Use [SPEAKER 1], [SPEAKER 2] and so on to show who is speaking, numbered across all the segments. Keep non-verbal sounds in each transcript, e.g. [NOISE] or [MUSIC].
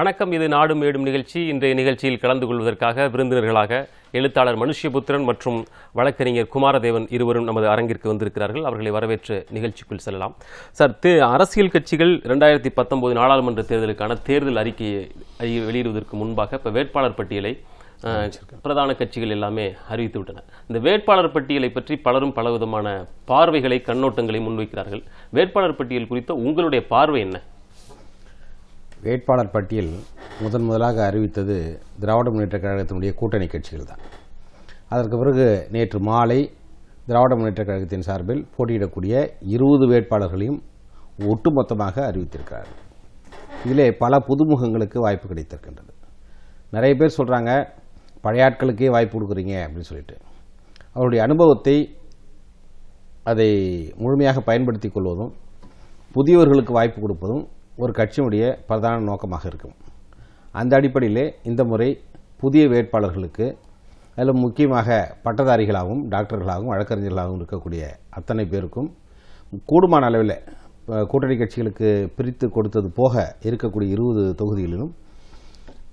[SPEAKER 1] வணக்கம். இது நாடும் மேடும் நிகழ்ச்சி. இன்றைய நிகழ்ச்சியில் கலந்து கொள்வதற்காக விருந்தினர்களாக எழுத்தாளர் மனுஷ்யபுத்திரன் மற்றும் வழக்கறிஞர் குமாரதேவன் இருவரும் நமது அரங்கிற்கு வந்திருக்கிறார்கள். அவர்களை வரவேற்று நிகழ்ச்சிக்குள் செல்லலாம். சார் தே அரசியல் கட்சிகள் ரெண்டாயிரத்தி பத்தொன்பது நாடாளுமன்ற தேர்தலுக்கான தேர்தல் அறிக்கையை வெளியிடுவதற்கு முன்பாக இப்போ வேட்பாளர் பட்டியலை பிரதான கட்சிகள் எல்லாமே அறிவித்து விட்டன இந்த வேட்பாளர் பட்டியலை பற்றி பலரும் பலவிதமான பார்வைகளை கண்ணோட்டங்களை முன்வைக்கிறார்கள். வேட்பாளர் பட்டியல் குறித்த உங்களுடைய பார்வை என்ன?
[SPEAKER 2] வேட்பாளர் பட்டியல் முதன் முதலாக அறிவித்தது திராவிட முன்னேற்ற கழகத்தினுடைய கூட்டணி கட்சிகள் தான். அதற்கு பிறகு நேற்று மாலை திராவிட முன்னேற்ற கழகத்தின் சார்பில் போட்டியிடக்கூடிய இருபது வேட்பாளர்களையும் ஒட்டுமொத்தமாக அறிவித்திருக்கிறார்கள். இதிலே பல புதுமுகங்களுக்கு வாய்ப்பு கிடைத்திருக்கின்றது. நிறைய பேர் சொல்கிறாங்க பழைய ஆட்களுக்கே வாய்ப்பு கொடுக்குறீங்க அப்படின்னு சொல்லிட்டு. அவருடைய அனுபவத்தை அதை முழுமையாக பயன்படுத்தி கொள்வதும் புதியவர்களுக்கு வாய்ப்பு கொடுப்பதும் ஒரு கட்சியினுடைய பிரதான நோக்கமாக இருக்கும். அந்த அடிப்படையிலே இந்த முறை புதிய வேட்பாளர்களுக்கு அதில் முக்கியமாக பட்டதாரிகளாகவும் டாக்டர்களாகவும் வழக்கறிஞர்களாகவும் இருக்கக்கூடிய அத்தனை பேருக்கும் கூடுமான அளவில் கூட்டணி கட்சிகளுக்கு பிரித்து கொடுத்தது போக இருக்கக்கூடிய இருபது தொகுதிகளிலும்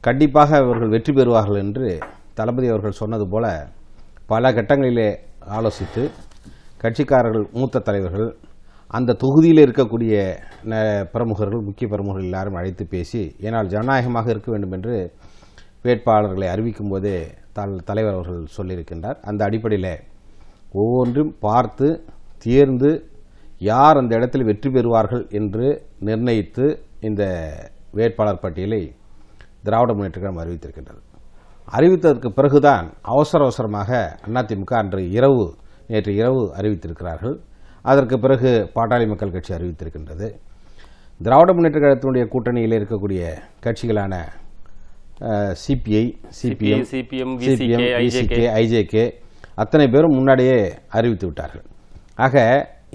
[SPEAKER 2] கண்டிப்பாக இவர்கள் வெற்றி பெறுவார்கள் என்று தளபதி அவர்கள் சொன்னது போல பல கட்டங்களிலே ஆலோசித்து கட்சிக்காரர்கள் மூத்த தலைவர்கள் அந்த தொகுதியில் இருக்கக்கூடிய ந- பிரமுகர்கள் முக்கிய பிரமுகர்கள் எல்லாரும் அழைத்து பேசி ஏனால் ஜனநாயகமாக இருக்க வேண்டும் என்று வேட்பாளர்களை அறிவிக்கும் போதே தல் தலைவர் அவர்கள் சொல்லியிருக்கின்றார். அந்த அடிப்படையில் ஒவ்வொன்றும் பார்த்து தேர்ந்து யார் அந்த இடத்தில் வெற்றி பெறுவார்கள் என்று நிர்ணயித்து இந்த வேட்பாளர் பட்டியலை திராவிட முன்னேற்ற கழகம் அறிவித்திருக்கின்றது. அறிவித்ததற்கு பிறகுதான் அவசர அவசரமாக அதிமுக அன்று இரவு நேற்று இரவு அறிவித்திருக்கிறார்கள். அதற்கு பிறகு பாட்டாளி மக்கள் கட்சி அறிவித்திருக்கின்றது. திராவிட முன்னேற்ற கழகத்தினுடைய கூட்டணியில் இருக்கக்கூடிய கட்சிகளான CPI CPM
[SPEAKER 1] CPM, VCK, IJK.
[SPEAKER 2] IJK. அத்தனை பேரும் முன்னாடியே அறிவித்து விட்டார்கள். ஆக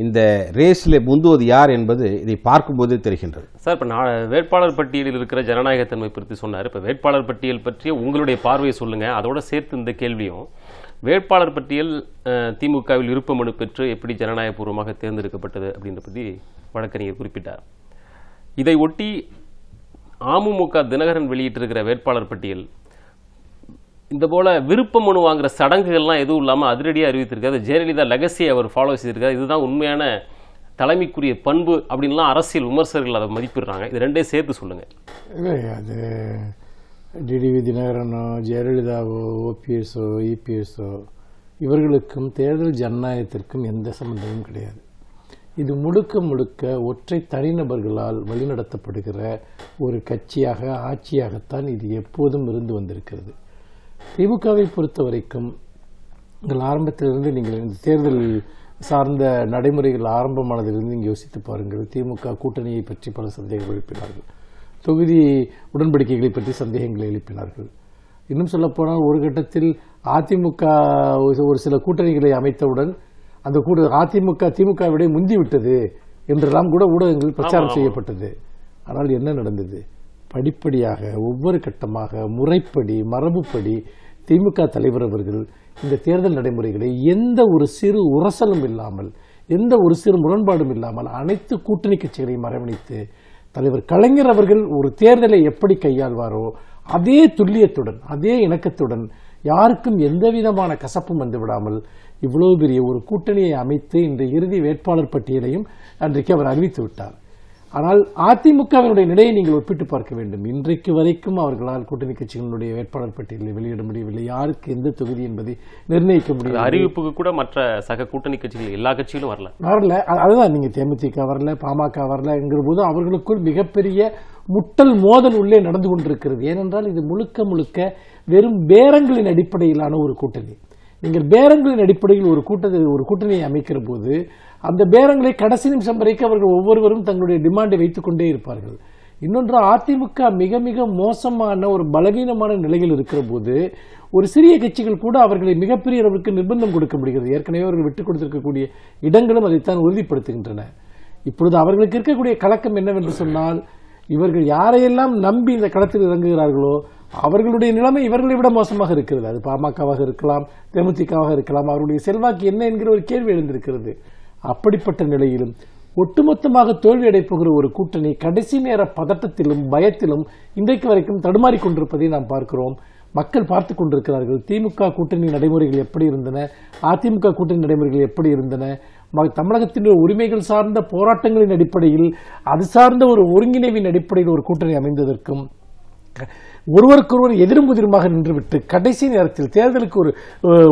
[SPEAKER 2] இந்த ரேஸில் முந்துவது யார் என்பது இதை பார்க்கும்போதே தெரிகின்றது.
[SPEAKER 1] சார் இப்போ நான் வேட்பாளர் பட்டியலில் இருக்கிற ஜனநாயகத்தன்மை பற்றி சொன்னார். இப்போ வேட்பாளர் பட்டியல் பற்றிய உங்களுடைய பார்வையை சொல்லுங்க. அதோட சேர்த்து இந்த கேள்வியும். வேட்பாளர் பட்டியல் திமுகவில் விருப்ப மனு பெற்று எப்படி ஜனநாயகபூர்வமாக தேர்ந்தெடுக்கப்பட்டது அப்படின்ற பற்றி வழக்கறிஞர் குறிப்பிட்டார். இதை ஒட்டி அமமுக தினகரன் வெளியிட்டிருக்கிற வேட்பாளர் பட்டியல் இந்த போல விருப்ப மனு வாங்குற சடங்குகள்லாம் எதுவும் இல்லாமல் அதிரடியாக அறிவித்திருக்காரு ஜெயலலிதா லெகசியை அவர் ஃபாலோ செய்திருக்காரு. இதுதான் உண்மையான தலைமைக்குரிய பண்பு அப்படின்லாம் அரசியல் விமர்சகர்கள் அதை மதிப்பிடுறாங்க. இது ரெண்டே சேர்த்து சொல்லுங்கள்
[SPEAKER 3] இல்லை அது டிடிவி தினகரனோ ஜெயலலிதாவோ ஓபிஎஸோ இபிஎஸோ இவர்களுக்கும் தேர்தல் ஜனநாயகத்திற்கும் எந்த சம்பந்தமும் கிடையாது. இது முழுக்க முழுக்க ஒற்றை தனிநபர்களால் வழிநடத்தப்படுகிற ஒரு கட்சியாக ஆட்சியாகத்தான் இது எப்போதும் இருந்து வந்திருக்கிறது. திமுகவை பொறுத்த வரைக்கும் உங்கள் ஆரம்பத்திலிருந்து நீங்கள் இந்த தேர்தல் சார்ந்த நடைமுறைகள் ஆரம்பமானதிலிருந்து நீங்கள் யோசித்து பாருங்கள். திமுக கூட்டணியை பற்றி பல சந்தேகம் எழுப்பினார்கள். தொகுதி உடன்படிக்கைகளை பற்றி சந்தேகங்களை எழுப்பினார்கள். இன்னும் சொல்லப்போனால் ஒரு கட்டத்தில் அதிமுக ஒரு- சில கூட்டணிகளை அமைத்தவுடன் அந்த கூட அதிமுக திமுக விட முந்தி விட்டது என்றெல்லாம் கூட ஊடகங்களில் பிரச்சாரம் செய்யப்பட்டது. ஆனால் என்ன நடந்தது? படிப்படியாக ஒவ்வொரு கட்டமாக முறைப்படி மரபுப்படி திமுக தலைவர் அவர்கள் இந்த தேர்தல் நடைமுறைகளை எந்த ஒரு சிறு உரசலும் இல்லாமல் எந்த ஒரு சிறு முரண்பாடும் இல்லாமல் அனைத்து கூட்டணி கட்சிகளையும் அரவணைத்து தலைவர் கலைஞர் அவர்கள் ஒரு தேர்தலை எப்படி கையாள்வாரோ அதே துல்லியத்துடன் அதே இணக்கத்துடன் யாருக்கும் எந்த விதமான கசப்பும் வந்து விடாமல் இவ்வளவு பெரிய ஒரு கூட்டணியை அமைத்து இந்த இறுதி வேட்பாளர் பட்டியலையும் அன்றைக்கு அவர் அறிவித்து விட்டார். ஆனால் அதிமுகவினுடைய நிலையை நீங்கள் ஒப்பிட்டு பார்க்க வேண்டும். இன்றைக்கு வரைக்கும் அவர்களால் கூட்டணி கட்சிகளுடைய வேட்பாளர் பட்டியலை வெளியிட முடியவில்லை. யாருக்கு எந்த தொகுதி என்பதை நிர்ணயிக்க முடியவில்லை.
[SPEAKER 1] அறிவிப்புக்கு கூட மற்ற சக கூட்டணி கட்சிகள் எல்லா கட்சிகளும் வரல.
[SPEAKER 3] வரல. அதுதான் நீங்க தேமுதிக வரல பாமக வரலங்கிற போது அவர்களுக்குள் மிகப்பெரிய முட்டல் மோதல் உள்ளே நடந்து கொண்டிருக்கிறது. ஏனென்றால் இது முழுக்க முழுக்க வெறும் பேரங்களின் அடிப்படையிலான ஒரு கூட்டணி. நீங்கள் பேரங்களின் அடிப்படையில் ஒரு கூட்டத்தை ஒரு கூட்டணியை அமைக்கிற போது அந்த பேரங்களை கடைசி நிமிஷம் வரைக்கும் அவர்கள் ஒவ்வொருவரும் தங்களுடைய டிமாண்டை வைத்துக் கொண்டே இருப்பார்கள். இன்னொன்று அதிமுக மிக மிக மோசமான ஒரு பலவீனமான நிலையில் இருக்கிற போது ஒரு சிறிய கட்சிகள் கூட அவர்களை மிகப்பெரிய அளவுக்கு நிர்பந்தம் கொடுக்க முடிகிறது. ஏற்கனவே அவர்கள் விட்டுக் கொடுத்திருக்கக்கூடிய இடங்களும் அதைத்தான் உறுதிப்படுத்துகின்றன. இப்பொழுது அவர்களுக்கு இருக்கக்கூடிய கலக்கம் என்னவென்று சொன்னால் இவர்கள் யாரையெல்லாம் நம்பி இந்த களத்தில் இறங்குகிறார்களோ அவர்களுடைய நிலைமை இவர்களை விட மோசமாக இருக்கிறது. அது பாமகவாக இருக்கலாம் தேமுதிகவாக இருக்கலாம் அவருடைய செல்வாக்கு என்ன என்கிற ஒரு கேள்வி எழுந்திருக்கிறது. அப்படிப்பட்ட நிலையிலும் ஒட்டுமொத்தமாக தோல்வி அடைப்புகிற ஒரு கூட்டணி கடைசி நேர பதட்டத்திலும் பயத்திலும் இன்றைக்கு வரைக்கும் தடுமாறி கொண்டிருப்பதை நாம் பார்க்கிறோம். மக்கள் பார்த்து கொண்டிருக்கிறார்கள் திமுக கூட்டணி நடைமுறைகள் எப்படி இருந்தன அதிமுக கூட்டணி நடைமுறைகள் எப்படி இருந்தன தமிழகத்தினுடைய தமிழகத்தின் உரிமைகள் சார்ந்த போராட்டங்களின் அடிப்படையில் அது சார்ந்த ஒரு ஒருங்கிணைவின் அடிப்படையில் ஒரு கூட்டணி அமைந்ததற்கும் ஒருவருக்கொருவர் எதிரும் புதிருமாக நின்றுவிட்டு கடைசி நேரத்தில் தேர்தலுக்கு ஒரு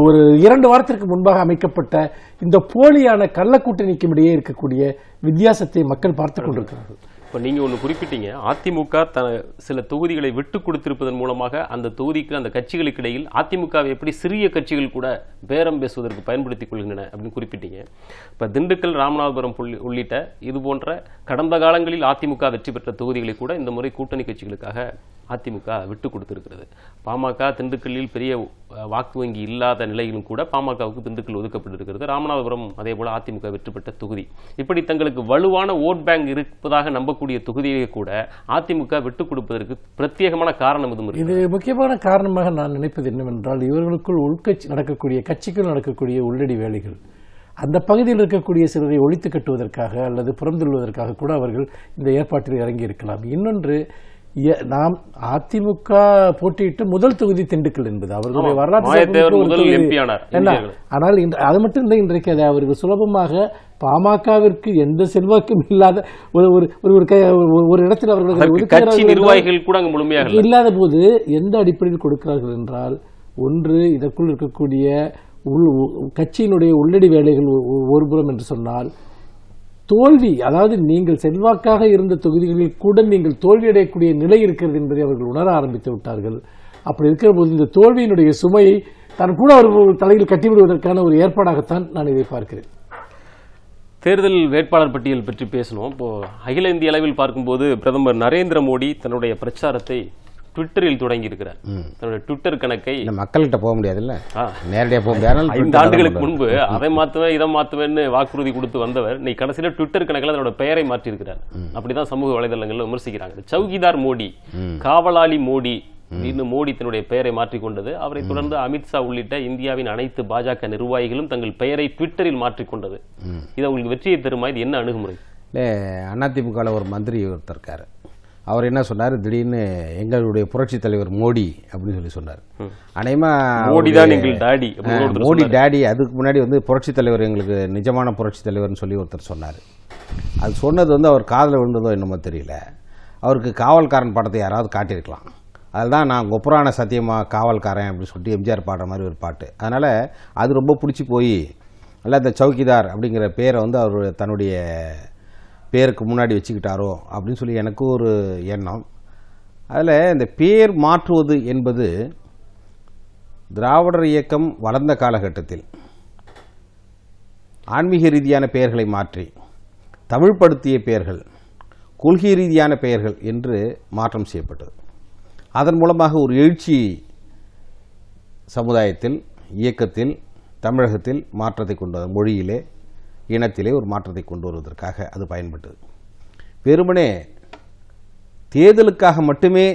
[SPEAKER 3] ஒரு இரண்டு வாரத்திற்கு முன்பாக அமைக்கப்பட்ட இந்த போலியான கள்ளக்கூட்டணிக்கும் இடையே இருக்கக்கூடிய வித்தியாசத்தை மக்கள் பார்த்துக் கொண்டிருக்கிறார்கள்.
[SPEAKER 1] இப்போ நீங்கள் ஒன்று குறிப்பிட்டீங்க. அதிமுக த சில தொகுதிகளை விட்டு கொடுத்திருப்பதன் மூலமாக அந்த தொகுதிக்கு அந்த கட்சிகளுக்கு இடையில் அதிமுகவை எப்படி சிறிய கட்சிகள் கூட பேரம் பேசுவதற்கு பயன்படுத்திக் கொள்கின்றன அப்படின்னு குறிப்பிட்டீங்க. இப்போ திண்டுக்கல் ராமநாதபுரம் புள்ளி- உள்ளிட்ட இது போன்ற கடந்த காலங்களில் அதிமுக வெற்றி பெற்ற தொகுதிகளை கூட இந்த முறை கூட்டணி கட்சிகளுக்காக அதிமுக விட்டு கொடுத்திருக்கிறது. பாமக திண்டுக்கல்லில் பெரிய வாக்கு வங்கி இல்லாத நிலையிலும் கூட பாமகவுக்கு திண்டுக்கல் ஒதுக்கப்பட்டிருக்கிறது. ராமநாதபுரம் அதே போல அதிமுக வெற்றி பெற்ற தொகுதி. இப்படி தங்களுக்கு வலுவான ஓட் பேங்க் இருப்பதாக நம்பக்கூடிய தொகுதியை கூட அதிமுக விட்டு கொடுப்பதற்கு பிரத்யேகமான காரணம் எதுவும்
[SPEAKER 3] இது முக்கியமான காரணமாக நான் நினைப்பது என்னவென்றால் இவர்களுக்குள் உள்கட்சி நடக்கக்கூடிய கட்சிக்குள் நடக்கக்கூடிய உள்ளடி வேலைகள். அந்த பகுதியில் இருக்கக்கூடிய சிலரை ஒழித்து கட்டுவதற்காக அல்லது புறந்தள்ளுவதற்காக கூட அவர்கள் இந்த ஏற்பாட்டில் இறங்கி இருக்கலாம் இன்னொன்று நாம் அதிமுக போட்டியிட்ட முதல் தொகுதி திண்டுக்கல் என்பது அவர்களுடைய. வரலாற்று. ஆனால் அது மட்டும் இல்லை இன்றைக்கு அதை அவர்கள் சுலபமாக பாமகவிற்கு எந்த செல்வாக்கும் இல்லாத ஒரு ஒரு ஒரு- இடத்தில் அவர்கள்
[SPEAKER 1] நிர்வாகிகள் கூட முழுமையாக.
[SPEAKER 3] இல்லாத போது எந்த அடிப்படையில் கொடுக்கிறார்கள் என்றால் ஒன்று இதற்குள் இருக்கக்கூடிய உள் கட்சியினுடைய உள்ளடி வேலைகள் ஒருபுறம் என்று சொன்னால் தோல்வி அதாவது நீங்கள் செல்வாக்காக இருந்த தொகுதிகளில் கூட நீங்கள் தோல்வியடையக்கூடிய நிலை இருக்கிறது என்பதை அவர்கள் உணர ஆரம்பித்து விட்டார்கள். அப்படி இருக்கிற போது இந்த தோல்வியினுடைய சுமையை தன் கூட அவர்கள் தலையில் கட்டிவிடுவதற்கான ஒரு ஏற்பாடாகத்தான் நான் இதை பார்க்கிறேன்.
[SPEAKER 1] தேர்தல் வேட்பாளர் பட்டியல் பற்றி பேசணும் இப்போ அகில இந்திய அளவில் பார்க்கும்போது பிரதமர் நரேந்திர மோடி தன்னுடைய பிரச்சாரத்தை ட்விட்டரில் தொடங்கி இருக்கிறார் தன்னுடைய ட்விட்டர் கணக்கை
[SPEAKER 2] மக்கள்கிட்ட போக முடியாதுல்ல? நேரடியாக போக முடியாது
[SPEAKER 1] ஐந்து ஆண்டுகளுக்கு முன்பு அதை மாத்துவேன் இதை மாத்துவேன்னு வாக்குறுதி கொடுத்து வந்தவர் நீ கடைசியில ட்விட்டர் கணக்கில் அதனோட பெயரை மாற்றி இருக்கிறார் அப்படிதான் சமூக வலைதளங்கள்ல விமர்சிக்கிறாங்க. சௌகிதார் மோடி காவலாளி மோடி அப்படின்னு மோடி தன்னுடைய பெயரை மாற்றிக் கொண்டது அவரை தொடர்ந்து அமித்ஷா உள்ளிட்ட இந்தியாவின் அனைத்து பாஜக நிர்வாகிகளும் தங்கள் பெயரை ட்விட்டரில் மாற்றிக்கொண்டது. இது அவங்களுக்கு வெற்றியை தருமா? இது என்ன அணுகுமுறை?
[SPEAKER 2] இல்லை அதிமுகவில் ஒரு மந்திரி ஒருத்தர் இருக்காரு. அவர் என்ன சொன்னார்? திடீர்னு எங்களுடைய புரட்சித் தலைவர் மோடி அப்படின்னு சொல்லி சொன்னார். அநேகமா
[SPEAKER 1] மோடி தான் எங்கள் டாடி
[SPEAKER 2] மோடி டேடி அதுக்கு முன்னாடி வந்து புரட்சித் தலைவர் எங்களுக்கு நிஜமான புரட்சித் தலைவர்னு சொல்லி ஒருத்தர் சொன்னார். அது சொன்னது வந்து அவர் காதில் விழுந்ததோ என்னமோ தெரியல. அவருக்கு காவல்காரன் படத்தை யாராவது காட்டியிருக்கலாம். அதில் தான் நான் கொப்புரான சத்தியமா காவல்காரன் அப்படின்னு சொல்லிட்டு எம்ஜிஆர் பாடுற மாதிரி ஒரு பாட்டு. அதனால் அது ரொம்ப பிடிச்சி போய் அல்ல இந்த சௌக்கிதார் அப்படிங்கிற பேரை வந்து அவர் தன்னுடைய பேருக்கு முன்னாடி வச்சுக்கிட்டாரோ அப்படின்னு சொல்லி எனக்கு ஒரு எண்ணம். அதில் இந்த பேர் மாற்றுவது என்பது திராவிடர் இயக்கம் வளர்ந்த காலகட்டத்தில் ஆன்மீக ரீதியான பெயர்களை மாற்றி தமிழ்படுத்திய பெயர்கள் கொள்கை ரீதியான பெயர்கள் என்று மாற்றம் செய்யப்பட்டது. அதன் மூலமாக ஒரு எழுச்சி சமுதாயத்தில் இயக்கத்தில் தமிழகத்தில் மாற்றத்தை கொண்டு வந்த மொழியிலே இனத்திலே ஒரு மாற்றத்தை கொண்டு வருவதற்காக அது பயன்பட்டது. வெறுமனே தேர்தலுக்காக மட்டுமே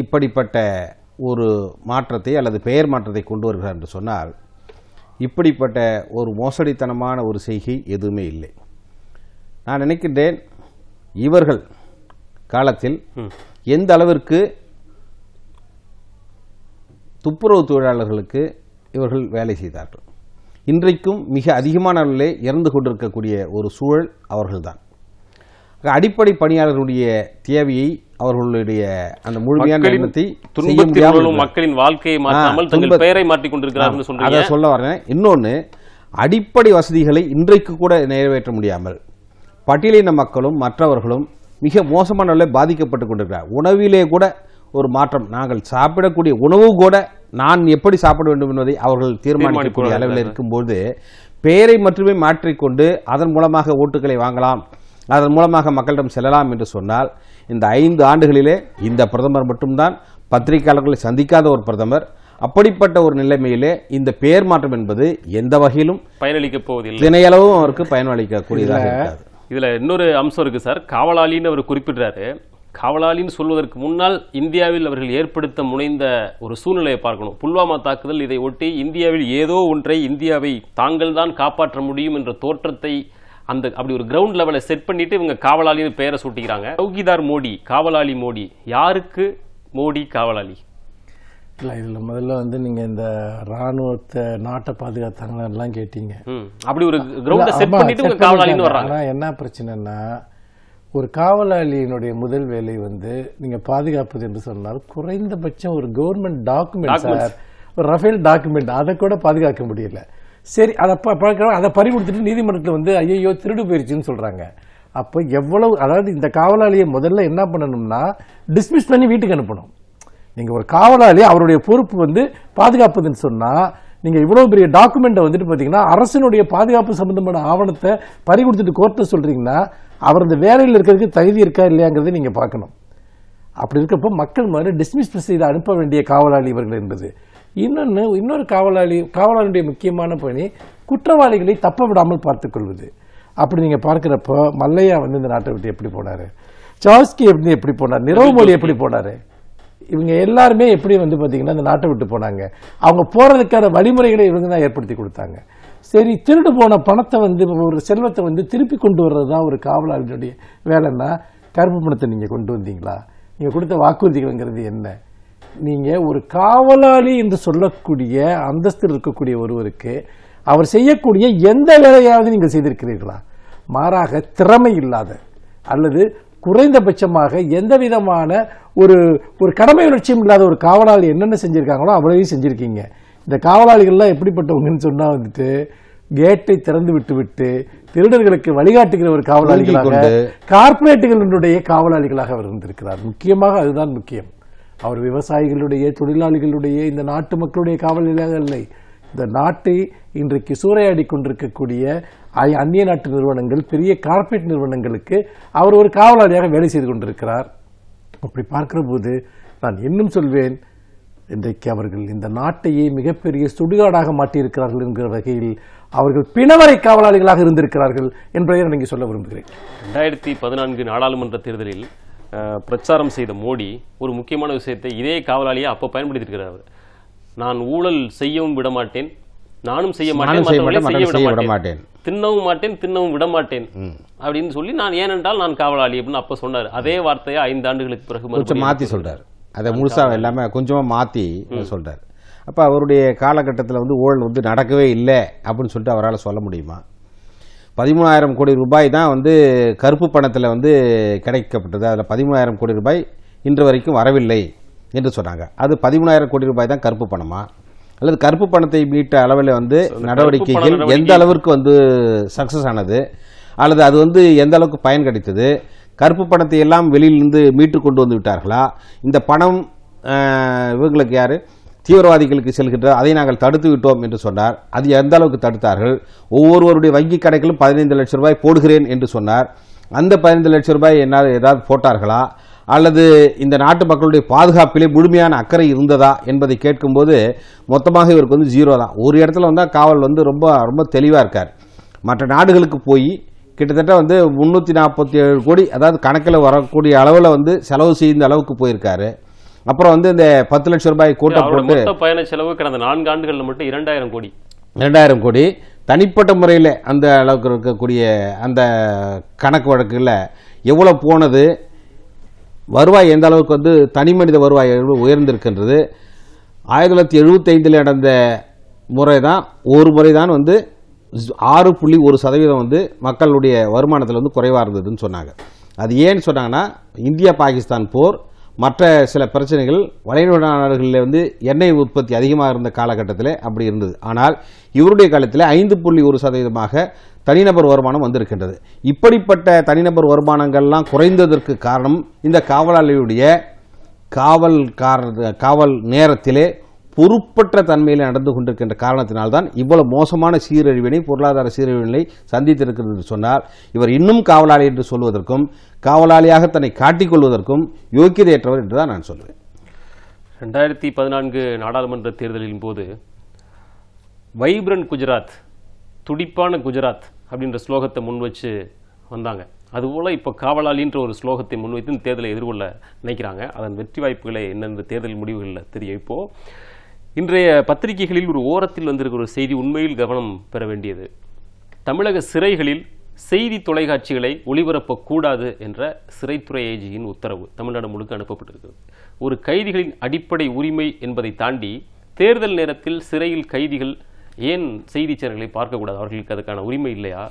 [SPEAKER 2] இப்படிப்பட்ட ஒரு மாற்றத்தை அல்லது பெயர் மாற்றத்தை கொண்டு வருகிறார் என்று சொன்னால் இப்படிப்பட்ட ஒரு மோசடித்தனமான ஒரு செய்கை எதுவுமே இல்லை. நான் நினைக்கின்றேன் இவர்கள் காலத்தில் எந்த அளவிற்கு துப்புரவு தொழிலாளர்களுக்கு இவர்கள் வேலை செய்தார்கள். இன்றைக்கும் மிக அதிகமான அளவிலே இறந்து கொண்டிருக்கக்கூடிய ஒரு சூழல் அவர்கள்தான். அடிப்படை பணியாளர்களுடைய தேவையை அவர்களுடைய அந்த முழுமையான
[SPEAKER 1] மக்களின்
[SPEAKER 2] எண்ணத்தை செய்ய
[SPEAKER 1] துன்பத்தில்
[SPEAKER 2] முடியாமல்
[SPEAKER 1] உழலும்
[SPEAKER 2] இருக்கிறார்.
[SPEAKER 1] மக்களின் வாழ்க்கையை மாற்றாமல் தங்கள் பெயரை மாற்றிக் கொண்டிருக்கிறார்கள்
[SPEAKER 2] அதை
[SPEAKER 1] சொல்றீங்க.
[SPEAKER 2] சொல்ல வரேன். இன்னொன்று அடிப்படை வசதிகளை இன்றைக்கு கூட நிறைவேற்ற முடியாமல் பட்டியலின மக்களும் மற்றவர்களும் மிக மோசமான நிலையில் பாதிக்கப்பட்டு கொண்டிருக்கிறார். உணவிலே கூட ஒரு மாற்றம். நாங்கள் சாப்பிடக்கூடிய உணவு கூட நான் எப்படி சாப்பிட வேண்டும் என்பதை அவர்கள் தீர்மானிக்கக்கூடிய அளவில் இருக்கும்போது பெயரை மட்டுமே மாற்றிக்கொண்டு அதன் மூலமாக ஓட்டுகளை வாங்கலாம் அதன் மூலமாக மக்களிடம் செல்லலாம் என்று சொன்னால் இந்த ஐந்து ஆண்டுகளிலே இந்த பிரதமர் மட்டும்தான் பத்திரிகையாளர்களை சந்திக்காத ஒரு பிரதமர். அப்படிப்பட்ட ஒரு நிலைமையிலே இந்த பெயர் மாற்றம் என்பது எந்த வகையிலும்
[SPEAKER 1] பயனளிக்க போவதில்லை.
[SPEAKER 2] தினையளவும் அவருக்கு பயனளிக்கக்கூடியதாக இருக்காது.
[SPEAKER 1] இதுல இன்னொரு அம்சம் இருக்கு சார். காவலாளின்னு அவர் குறிப்பிடுறாரு. காவலாளின்னு சொல்வதற்கு முன்னால் இந்தியாவில் அவர்கள் ஏற்படுத்த முனைந்த ஒரு சூழ்நிலையை பார்க்கணும். புல்வாமா தாக்குதல் இதை ஒட்டி இந்தியாவில் ஏதோ ஒன்றை இந்தியாவை தாங்கள் தான் காப்பாற்ற முடியும் என்ற தோற்றத்தை அந்த அப்படி ஒரு கிரவுண்ட் லெவலை செட் பண்ணிட்டு இவங்க காவலாளின்னு பெயரை சூட்டிக்கிறாங்க. சௌகிதார் மோடி காவலாளி மோடி. யாருக்கு மோடி காவலாளி?
[SPEAKER 3] இல்லை இதில் முதல்ல வந்து நீங்கள் இந்த இராணுவத்தை நாட்டை பாதுகாத்தாங்களெல்லாம் கேட்டீங்க.
[SPEAKER 1] அப்படி ஒரு கிரவுண்டை செட் பண்ணிட்டு காவலாளின்னு. வர்றாங்க.
[SPEAKER 3] என்ன பிரச்சனைன்னா ஒரு காவலாளியினுடைய முதல் வேலை வந்து நீங்க பாதுகாப்பது என்று சொன்னால் குறைந்தபட்சம் ஒரு கவர்மெண்ட் டாக்குமெண்ட். சார் ஒரு ரஃபேல் டாக்குமெண்ட் அதை கூட பாதுகாக்க முடியல. சரி அதை ப- ப- அதை பறி கொடுத்துட்டு நீதிமன்றத்தில் வந்து ஐயோ திருடு போயிருச்சுன்னு சொல்றாங்க. அப்போ எவ்வளவு அதாவது இந்த காவலாளியை முதல்ல என்ன பண்ணணும்னா டிஸ்மிஸ் பண்ணி வீட்டுக்கு அனுப்பணும். நீங்க ஒரு காவலாளி அவருடைய பொறுப்பு வந்து பாதுகாப்பதுன்னு சொன்னா நீங்க இவ்வளவு பெரிய டாக்குமெண்ட்டை வந்துட்டு பாத்தீங்கன்னா அரசினுடைய பாதுகாப்பு சம்பந்தமான ஆவணத்தை பறி கொடுத்துட்டு கோர்ட்டை சொல்றீங்கன்னா அவர் அந்த வேலையில் இருக்கிறதுக்கு தகுதி இருக்கா இல்லையாங்கிறதை நீங்கள் பார்க்கணும். அப்படி இருக்கப்போ மக்கள் மாதிரி டிஸ்மிஸ் செய்து அனுப்ப வேண்டிய காவலாளி இவர்கள் என்பது. இன்னொன்று இன்னொரு காவலாளி காவலாளியுடைய முக்கியமான பணி குற்றவாளிகளை தப்ப விடாமல் பார்த்துக்கொள்வது அப்படி நீங்கள் பார்க்குறப்போ மல்லையா வந்து இந்த நாட்டை விட்டு எப்படி போனார்? சாஸ்கி எப்படி எப்படி போனார்? நிரவ் மொழி எப்படி போனாரு? இவங்க எல்லாருமே எப்படி வந்து பார்த்தீங்கன்னா இந்த நாட்டை விட்டு போனாங்க. அவங்க போகிறதுக்கான வழிமுறைகளை இவங்க தான் ஏற்படுத்தி கொடுத்தாங்க. சரி திருடு போன பணத்தை வந்து ஒரு செல்வத்தை வந்து திருப்பி கொண்டு வர்றது தான் ஒரு காவலாளினுடைய வேலைன்னா கருப்பு பணத்தை நீங்கள் கொண்டு வந்தீங்களா? நீங்கள் கொடுத்த வாக்குறுதிகள்ங்கிறது என்ன? நீங்கள் ஒரு காவலாளி என்று சொல்லக்கூடிய அந்தஸ்தில் இருக்கக்கூடிய ஒருவருக்கு அவர் செய்யக்கூடிய எந்த வேலையாவது நீங்கள் செய்திருக்கிறீர்களா? மாறாக திறமை இல்லாத அல்லது குறைந்தபட்சமாக எந்த விதமான ஒரு ஒரு கடமை உணர்ச்சியும் இல்லாத ஒரு காவலாளி என்னென்ன செஞ்சுருக்காங்களோ அவ்வளவையும் செஞ்சுருக்கீங்க. இந்த காவலாளிகள்லாம் எப்படிப்பட்டவங்கன்னு சொன்னா வந்துட்டு கேட்டை திறந்து விட்டு விட்டு திருடர்களுக்கு வழிகாட்டுகிற ஒரு காவலாளிகளாக
[SPEAKER 2] கொண்டு.
[SPEAKER 3] கார்ப்பரேட்டுகளினுடைய காவலாளிகளாக அவர் இருந்திருக்கிறார். முக்கியமாக அதுதான் முக்கியம். அவர் விவசாயிகளுடைய தொழிலாளிகளுடைய இந்த நாட்டு மக்களுடைய காவலாளியாக இல்லை. இந்த நாட்டை இன்றைக்கு சூறையாடி கொண்டிருக்கக்கூடிய அந்நிய நாட்டு நிறுவனங்கள் பெரிய கார்ப்பரேட் நிறுவனங்களுக்கு அவர் ஒரு காவலாளியாக வேலை செய்து கொண்டிருக்கிறார். அப்படி பார்க்கிற போது நான் இன்னும் சொல்வேன் இன்றைக்கு அவர்கள் இந்த நாட்டையே மிகப்பெரிய சுடுகாடாக மாட்டியிருக்கிறார்கள் என்கிற வகையில் அவர்கள் பிணவரை காவலாளிகளாக இருந்திருக்கிறார்கள் என்பதை நான் இங்கே சொல்ல விரும்புகிறேன்.
[SPEAKER 1] ரெண்டாயிரத்தி பதினான்கு நாடாளுமன்ற தேர்தலில் அஹ், பிரச்சாரம் செய்த மோடி ஒரு முக்கியமான விஷயத்தை இதே காவலாளியை அப்போ பயன்படுத்தியிருக்கிறார். நான் ஊழல் செய்யவும் விட மாட்டேன் நானும் செய்ய மாட்டேன்
[SPEAKER 2] செய்ய
[SPEAKER 1] விட மாட்டேன். தின்னவும் மாட்டேன் தின்னவும் விட மாட்டேன் அப்படின்னு சொல்லி நான் ஏனென்றால் நான் காவலாளி அப்படின்னு அப்ப சொன்னார். அதே வார்த்தையை ஐந்து ஆண்டுகளுக்கு பிறகு
[SPEAKER 2] மாத்தி சொல்றாரு. அதை முழுசா இல்லாம கொஞ்சமா மாத்தி சொல்றாரு. அப்ப அவருடைய காலகட்டத்தில் வந்து ஊழல் வந்து நடக்கவே இல்லை அப்படின்னு சொல்லிட்டு அவரால் சொல்ல முடியுமா? பதிமூணாயிரம் கோடி ரூபாய் தான் வந்து கருப்பு பணத்தில் வந்து கிடைக்கப்பட்டது. அதில் பதிமூணாயிரம் கோடி ரூபாய் இன்று வரைக்கும் வரவில்லை என்று சொன்னாங்க. அது பதிமூணாயிரம் கோடி ரூபாய் தான் கருப்பு பணமா? அல்லது கருப்பு பணத்தை மீட்ட அளவில் வந்து நடவடிக்கைகள்
[SPEAKER 1] நடவடிக்கை-
[SPEAKER 2] எந்த அளவிற்கு வந்து சக்சஸ் ஆனது? அல்லது அது வந்து எந்த அளவுக்கு பயன் கிடைத்தது? கருப்பு பணத்தை எல்லாம் வெளியிலிருந்து மீட்டு கொண்டு வந்து விட்டார்களா? இந்த பணம் இவங்களுக்கு யார்? தீவிரவாதிகளுக்கு செல்கின்ற அதை நாங்கள் தடுத்து விட்டோம் என்று சொன்னார். அது எந்த அளவுக்கு தடுத்தார்கள்? ஒவ்வொருவருடைய வங்கி கணக்கிலும் பதினைந்து லட்சம் ரூபாய் போடுகிறேன் என்று சொன்னார். அந்த பதினைந்து லட்சம் ரூபாய் என்ன ஏதாவது போட்டார்களா? அல்லது இந்த நாட்டு மக்களுடைய பாதுகாப்பிலே முழுமையான அக்கறை இருந்ததா என்பதை கேட்கும்போது மொத்தமாக இவருக்கு வந்து ஜீரோ தான். ஒரு இடத்துல வந்தால் காவல் வந்து ரொம்ப ரொம்ப தெளிவாக இருக்கார். மற்ற நாடுகளுக்கு போய் கிட்டத்தட்ட வந்து முந்நூற்றி நாற்பத்தி ஏழு கோடி அதாவது கணக்கில் வரக்கூடிய அளவில் வந்து செலவு செய்த அளவுக்கு போயிருக்காரு. அப்புறம் வந்து இந்த பத்து லட்சம் ரூபாய் கூட்டம் போட்டு
[SPEAKER 1] பயண செலவு கடந்த நான்கு ஆண்டுகள்ல மட்டும் இரண்டாயிரம் கோடி.
[SPEAKER 2] ரெண்டாயிரம் கோடி. தனிப்பட்ட முறையில் அந்த அளவுக்கு இருக்கக்கூடிய அந்த கணக்கு வழக்குகளில் எவ்வளோ போனது வருவாய் எந்த அளவுக்கு வந்து தனி மனித வருவாய் உயர்ந்திருக்கின்றது ஆயிரத்தி தொள்ளாயிரத்தி எழுபத்தைந்தில் நடந்த முறை தான் ஒரு முறை தான் வந்து ஆறு புள்ளி ஒரு சதவீதம் வந்து மக்களுடைய வருமானத்தில் வந்து குறைவாக இருந்ததுன்னு சொன்னாங்க. அது ஏன்னு சொன்னாங்கன்னா இந்தியா பாகிஸ்தான் போர் மற்ற சில பிரச்சனைகள் வளைகுடா நாடுகளில் வந்து எண்ணெய் உற்பத்தி அதிகமாக இருந்த காலகட்டத்தில் அப்படி இருந்தது. ஆனால் இவருடைய காலத்தில் ஐந்து புள்ளி ஒரு சதவீதமாக தனிநபர் வருமானம் வந்திருக்கின்றது. இப்படிப்பட்ட தனிநபர் வருமானங்கள்லாம் குறைந்ததற்கு காரணம் இந்த காவலாளியுடைய காவல் கார காவல் நேரத்திலே பொறுப்பற்ற தன்மையில் நடந்து கொண்டிருக்கின்ற காரணத்தினால்தான் இவ்வளவு மோசமான சீரழிவினை பொருளாதார சீரழிவினை சந்தித்திருக்கிறது என்று சொன்னால் இவர் இன்னும் காவலாளி என்று சொல்வதற்கும் காவலாளியாக தன்னை காட்டிக்கொள்வதற்கும் யோக்கியதையற்றவர் என்று தான் நான் சொல்வேன்.
[SPEAKER 1] ரெண்டாயிரத்தி பதினான்கு நாடாளுமன்ற தேர்தலின் போது வைப்ரண்ட் குஜராத் துடிப்பான குஜராத் அப்படின்ற ஸ்லோகத்தை முன் வச்சு வந்தாங்க. அதுபோல் இப்போ காவலாளின்ற ஒரு ஸ்லோகத்தை முன்வைத்து இந்த தேர்தலை எதிர்கொள்ள நினைக்கிறாங்க. அதன் வெற்றி வாய்ப்புகளை என்னென்ன தேர்தல் முடிவுகளில் தெரியும். இப்போது இன்றைய பத்திரிகைகளில் ஒரு ஓரத்தில் வந்திருக்கிற ஒரு செய்தி உண்மையில் கவனம் பெற வேண்டியது. தமிழக சிறைகளில் செய்தி தொலைக்காட்சிகளை ஒளிபரப்பக்கூடாது என்ற சிறைத்துறை ஏஜியின் உத்தரவு தமிழ்நாடு முழுக்க அனுப்பப்பட்டிருக்கிறது. ஒரு கைதிகளின் அடிப்படை உரிமை என்பதை தாண்டி தேர்தல் நேரத்தில் சிறையில் கைதிகள் ஏன் செய்தி சேனல்களை பார்க்கக்கூடாது? அவர்களுக்கு அதுக்கான உரிமை இல்லையா?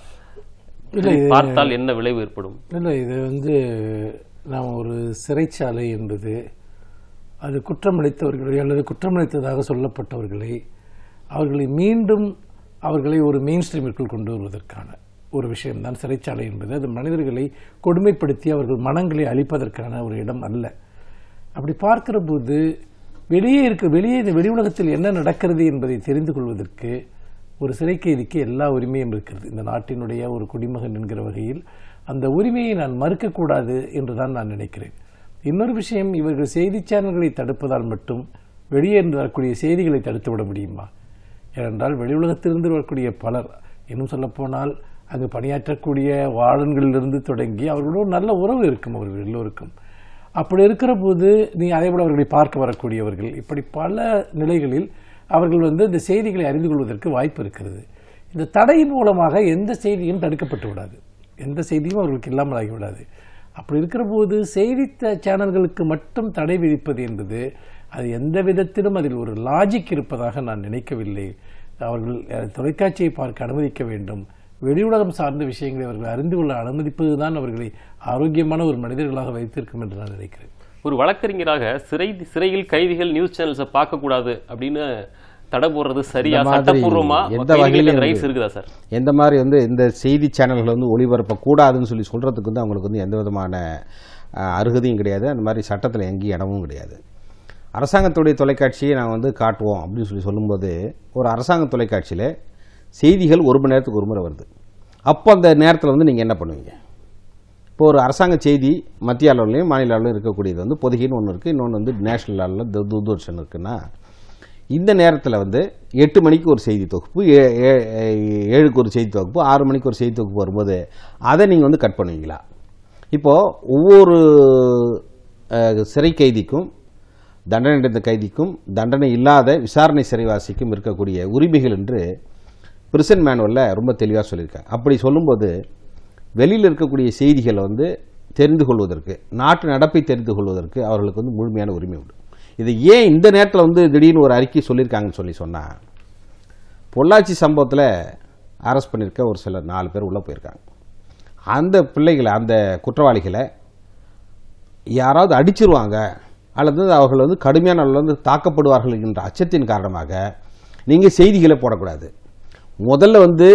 [SPEAKER 1] பார்த்தால் என்ன விளைவு ஏற்படும்?
[SPEAKER 3] இல்லை இது வந்து நாம் ஒரு சிறைச்சாலை என்பது அது குற்றமளித்தவர்களை அல்லது குற்றமளித்ததாக சொல்லப்பட்டவர்களை அவர்களை மீண்டும் அவர்களை ஒரு மெயின் ஸ்ட்ரீமிற்குள் கொண்டு வருவதற்கான ஒரு விஷயம்தான் சிறைச்சாலை என்பது. அது மனிதர்களை கொடுமைப்படுத்தி அவர்கள் மனங்களை அழிப்பதற்கான ஒரு இடம் அல்ல. அப்படி பார்க்கிற போது வெளியே இருக்க வெளியே இந்த வெளி உலகத்தில் என்ன நடக்கிறது என்பதை தெரிந்து கொள்வதற்கு ஒரு சிறை கைதிக்கு எல்லா உரிமையும் இருக்கிறது. இந்த நாட்டினுடைய ஒரு குடிமகன் என்கிற வகையில் அந்த உரிமையை நான் மறுக்கக்கூடாது என்று தான் நான் நினைக்கிறேன். இன்னொரு விஷயம் இவர்கள் செய்தி சேனல்களை தடுப்பதால் மட்டும் வெளியே இருந்து வரக்கூடிய செய்திகளை தடுத்து விட முடியுமா? ஏனென்றால் வெளி உலகத்திலிருந்து வரக்கூடிய பலர் இன்னும் சொல்லப்போனால் அங்கு பணியாற்றக்கூடிய வார்டன்களிலிருந்து தொடங்கி அவர்களோட நல்ல உறவு இருக்கும் அவர்கள் எல்லோருக்கும். அப்படி இருக்கிற போது நீ அதேபோல் அவர்களை பார்க்க வரக்கூடியவர்கள். இப்படி பல நிலைகளில் அவர்கள் வந்து இந்த செய்திகளை அறிந்து கொள்வதற்கு வாய்ப்பு இருக்கிறது. இந்த தடை மூலமாக எந்த செய்தியும் தடுக்கப்பட்டு விடாது. எந்த செய்தியும் அவர்களுக்கு இல்லாமல் ஆகிவிடாது. அப்படி இருக்கிற போது செய்தி சேனல்களுக்கு மட்டும் தடை விதிப்பது என்பது அது எந்த விதத்திலும் அதில் ஒரு லாஜிக் இருப்பதாக நான் நினைக்கவில்லை. அவர்கள் தொலைக்காட்சியை பார்க்க அனுமதிக்க வேண்டும். வெளி உலகம் சார்ந்த விஷயங்களை அவர்கள் அறிந்து கொள்ள அனுமதிப்பதுதான் அவர்களை ஆரோக்கியமான ஒரு மனிதர்களாக வைத்திருக்கும் என்று நான் நினைக்கிறேன்.
[SPEAKER 1] ஒரு வழக்கறிஞராக சிறை சிறையில் கைதிகள் நியூஸ் சேனல்ஸை பார்க்கக்கூடாது அப்படின்னு தடை போடுறது சரியா சட்டப்பூர்வமா
[SPEAKER 2] எந்த வகையிலும்
[SPEAKER 1] ரைட்ஸ் இருக்குதா. சார்?
[SPEAKER 2] எந்த மாதிரி வந்து இந்த செய்தி சேனல்கள் வந்து ஒளிபரப்பக்கூடாதுன்னு சொல்லி சொல்கிறதுக்கு வந்து அவங்களுக்கு வந்து எந்த விதமான அருகதையும் கிடையாது. அந்த மாதிரி சட்டத்தில் எங்கேயும் இடமும் கிடையாது. அரசாங்கத்துடைய தொலைக்காட்சியை நான் வந்து காட்டுவோம் அப்படின்னு சொல்லி சொல்லும்போது ஒரு அரசாங்க தொலைக்காட்சியில் செய்திகள் ஒரு மணி நேரத்துக்கு ஒரு முறை வருது. அப்போ அந்த நேரத்தில் வந்து நீங்கள் என்ன பண்ணுவீங்க? இப்போ ஒரு அரசாங்க செய்தி மத்திய அளவுலையும் மாநில அளவிலும் இருக்கக்கூடியது வந்து பொதுகின்னு ஒன்று இருக்குது இன்னொன்று வந்து நேஷனல் அளவில் தூர்தர்ஷன் இருக்குன்னா இந்த நேரத்தில் வந்து எட்டு மணிக்கு ஒரு செய்தி தொகுப்பு ஏ- ஏ- ஏழுக்கு ஒரு செய்தி தொகுப்பு ஆறு மணிக்கு ஒரு செய்தி தொகுப்பு வரும்போது அதை நீங்கள் வந்து கட் பண்ணுவீங்களா? இப்போது ஒவ்வொரு சிறை கைதிக்கும் தண்டனை அடைந்த கைதிக்கும் தண்டனை இல்லாத விசாரணை சிறைவாசிக்கும் இருக்கக்கூடிய உரிமைகள் என்று பிரிசன் மேனுவலில் ரொம்ப தெளிவாக சொல்லியிருக்காங்க அப்படி சொல்லும்போது வெளியில் இருக்கக்கூடிய செய்திகளை வந்து தெரிந்து கொள்வதற்கு நாட்டு நடப்பை தெரிந்து கொள்வதற்கு அவர்களுக்கு வந்து முழுமையான உரிமை உண்டு. இது ஏன் இந்த நேரத்தில் வந்து திடீர்னு ஒரு அறிக்கை சொல்லியிருக்காங்கன்னு சொல்லி சொன்னால் பொள்ளாச்சி சம்பவத்தில் அரெஸ்ட் பண்ணியிருக்க ஒரு சில நாலு பேர் உள்ளே போயிருக்காங்க. அந்த பிள்ளைகளை அந்த குற்றவாளிகளை யாராவது அடிச்சிருவாங்க அல்லது அவர்கள் வந்து கடுமையான அளவில் வந்து தாக்கப்படுவார்கள் என்கின்ற அச்சத்தின் காரணமாக நீங்கள் செய்திகளை போடக்கூடாது. முதல்ல வந்து